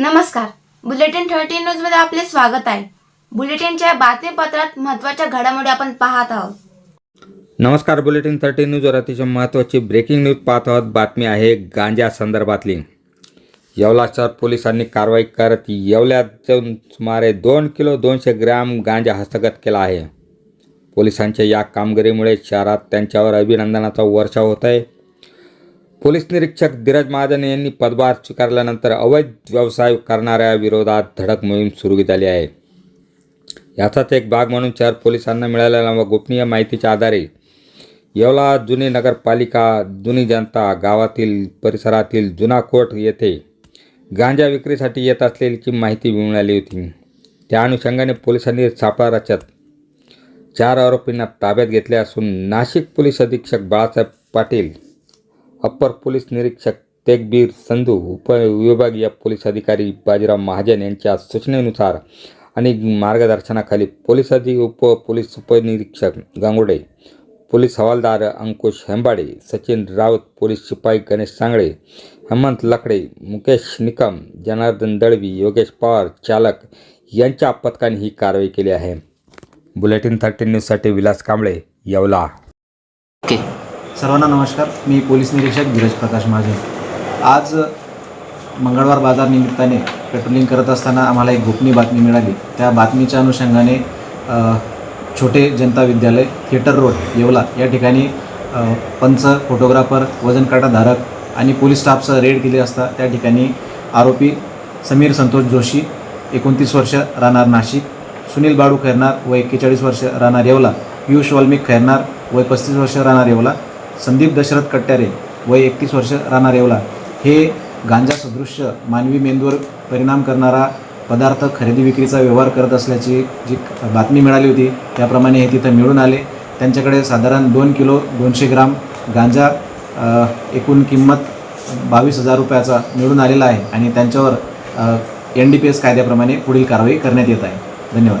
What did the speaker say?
नमस्कार. Bulletin thirteen न्यूजमध्ये आपले स्वागत आहे. बुलेटिनच्या बातमीपत्रात महत्त्वाच्या घडामोडी आपण पाहत आहोत. नमस्कार बुलेटिन थर्टी न्यूजवर अतिशय महत्त्वाची ब्रेकिंग न्यूज पाहत आहोत. बातमी आहे गांजा संदर्भातली. येवला शहर पोलिसांनी कारवाई करत येवल्यात जाऊन सुमारे दोन किलो दोनशे ग्रॅम गांजा हस्तगत केला आहे. पोलिसांच्या या कामगिरीमुळे शहरात त्यांच्यावर अभिनंदनाचा वर्षाव होत आहे. पोलीस निरीक्षक धीरज महाजन यांनी पदभार स्वीकारल्यानंतर अवैध व्यवसाय करणाऱ्या विरोधात धडक मोहीम सुरू झाली आहे. याचाच एक भाग म्हणून शहर पोलिसांना मिळालेल्या व गोपनीय माहितीच्या आधारे येवला जुनी नगरपालिका जुनी जनता गावातील परिसरातील जुना कोट येथे गांजा विक्रीसाठी येत असलेलीची माहिती मिळाली होती. त्या अनुषंगाने पोलिसांनी सापळा रचत चार आरोपींना ताब्यात घेतले असून नाशिक पोलीस अधीक्षक बाळासाहेब पाटील अप्पर पोलीस निरीक्षक तेगबीर संधू उपविभागीय पोलीस अधिकारी बाजीराव महाजन यांच्या सूचनेनुसार आणि मार्गदर्शनाखाली पोलीस अधि उप पोलीस उपनिरीक्षक गांगुडे पोलीस हवालदार अंकुश हेंबाडे सचिन राऊत पोलीस शिपाई गणेश सांगळे हेमंत लकडे मुकेश निकम जनार्दन दळवी योगेश पवार चालक यांच्या पथकाने ही कारवाई केली आहे. बुलेटिन थर्टीन न्यूजसाठी विलास कांबळे येवला. ओके सर्वांना नमस्कार. मी पोलीस निरीक्षक धीरज प्रकाश महाजन. आज मंगळवार बाजार निमित्ताने पेट्रोलिंग करत असताना आम्हाला एक गोपनीय बातमी मिळाली. त्या बातमीच्या अनुषंगाने छोटे जनता विद्यालय थिएटर रोड येवला या ठिकाणी पंच फोटोग्राफर वजन काटाधारक आणि पोलीस स्टाफचं रेड केले असता त्या ठिकाणी आरोपी समीर संतोष जोशी एकोणतीस वर्ष राहणार नाशिक सुनील बाळू खैरनार व एक्केचाळीस वर्ष राहणार येवला पियुष वाल्मिक खैरनार वय पस्तीस वर्ष राहणार येवला संदीप दशरथ कट्ट्यारे वय एकतीस वर्ष राहणार येवला. हे गांजा सदृश्य मानवी मेंदूवर परिणाम करणारा पदार्थ खरेदी विक्रीचा व्यवहार करत असल्याची जी बातमी मिळाली होती त्याप्रमाणे हे तिथं मिळून आले. त्यांच्याकडे साधारण दोन किलो दोनशे ग्राम गांजा एकूण किंमत बावीस हजार रुपयाचा मिळून आलेला आहे आणि त्यांच्यावर एन डी पी एस कायद्याप्रमाणे पुढील कारवाई करण्यात येत आहे. धन्यवाद.